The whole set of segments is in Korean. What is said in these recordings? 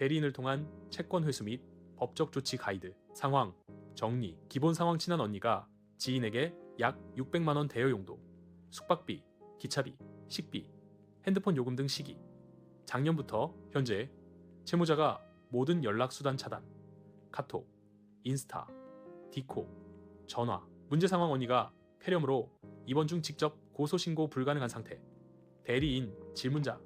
대리인을 통한 채권 회수 및 법적 조치 가이드, 상황, 정리, 기본 상황 친한 언니가 지인에게 약 600만 원 대여 용도, 숙박비, 기차비, 식비, 핸드폰 요금 등 시기. 작년부터 현재 채무자가 모든 연락 수단 차단, 카톡, 인스타, 디코, 전화, 문제 상황 언니가 폐렴으로 이번 중 직접 고소 신고 불가능한 상태. 대리인 질문자.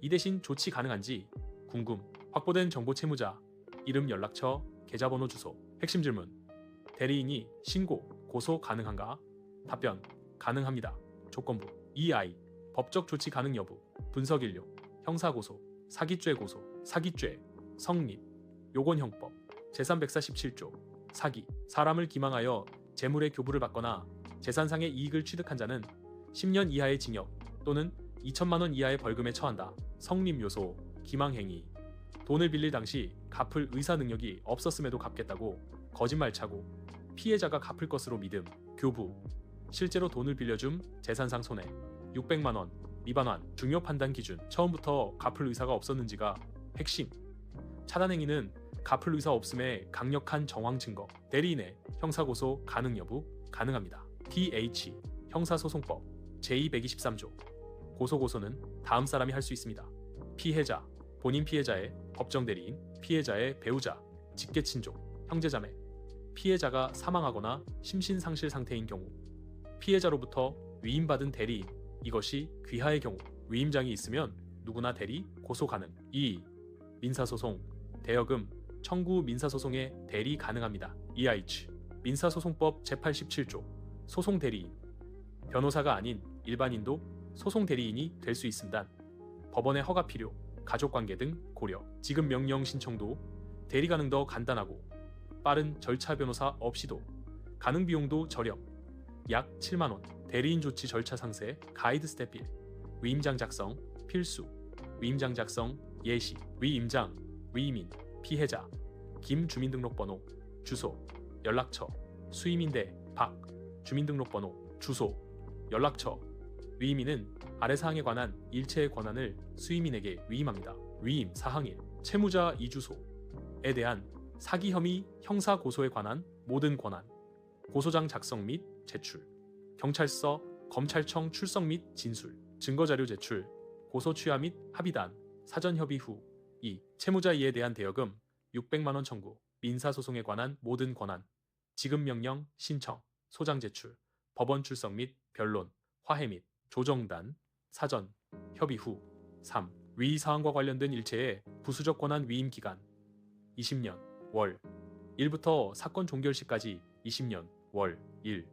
이 대신 조치 가능한지 궁금. 확보된 정보 채무자 이름 연락처 계좌번호 주소. 핵심 질문. 대리인이 신고 고소 가능한가? 답변 가능합니다. 조건부. EI 법적 조치 가능 여부. 분석 인료. 형사 고소. 사기죄 고소. 사기죄 성립. 요건 형법. 제3147조. 사기. 사람을 기망하여 재물의 교부를 받거나 재산상의 이익을 취득한 자는 10년 이하의 징역 또는 2천만 원 이하의 벌금에 처한다. 성립 요소, 기망 행위. 돈을 빌릴 당시 갚을 의사 능력이 없었음에도 갚겠다고 거짓말 차고 피해자가 갚을 것으로 믿음, 교부. 실제로 돈을 빌려줌 재산상 손해 600만 원 미반환 중요 판단 기준 처음부터 갚을 의사가 없었는지가 핵심 차단 행위는 갚을 의사 없음의 강력한 정황 증거 대리인의 형사고소 가능 여부 가능합니다. DH 형사소송법 제223조 고소고소는 다음 사람이 할 수 있습니다. 피해자 본인 피해자의 법정 대리인 피해자의 배우자 직계 친족 형제자매 피해자가 사망하거나 심신상실 상태인 경우 피해자로부터 위임받은 대리인 이것이 귀하의 경우 위임장이 있으면 누구나 대리 고소 가능 2. 민사소송 대여금 청구 민사소송에 대리 가능합니다. EIH 민사소송법 제87조 소송 대리인 변호사가 아닌 일반인도 소송 대리인이 될 수 있습니다. 법원의 허가 필요, 가족관계 등 고려, 지급 명령 신청도 대리 가능 더 간단하고 빠른 절차 변호사 없이도 가능 비용도 저렴, 약 7만 원. 대리인 조치 절차 상세, 가이드 스텝 1, 위임장 작성, 필수, 위임장 작성, 예시, 위임장, 위임인, 피해자, 김 주민등록번호, 주소, 연락처, 수임인대, 박, 주민등록번호, 주소, 연락처. 위임인은 아래 사항에 관한 일체의 권한을 수임인에게 위임합니다. 위임 사항 1. 채무자 이주소에 대한 사기 혐의 형사 고소에 관한 모든 권한. 고소장 작성 및 제출. 경찰서, 검찰청 출석 및 진술. 증거자료 제출. 고소 취하 및 합의단. 사전 협의 후. 2. 채무자 이에 대한 대여금 600만 원 청구. 민사소송에 관한 모든 권한. 지급 명령 신청. 소장 제출. 법원 출석 및 변론. 화해 및 조정단, 사전, 협의 후 3. 위 사항과 관련된 일체의 부수적 권한 위임 기간 20년 월 1부터 사건 종결 시까지 20년 월 1.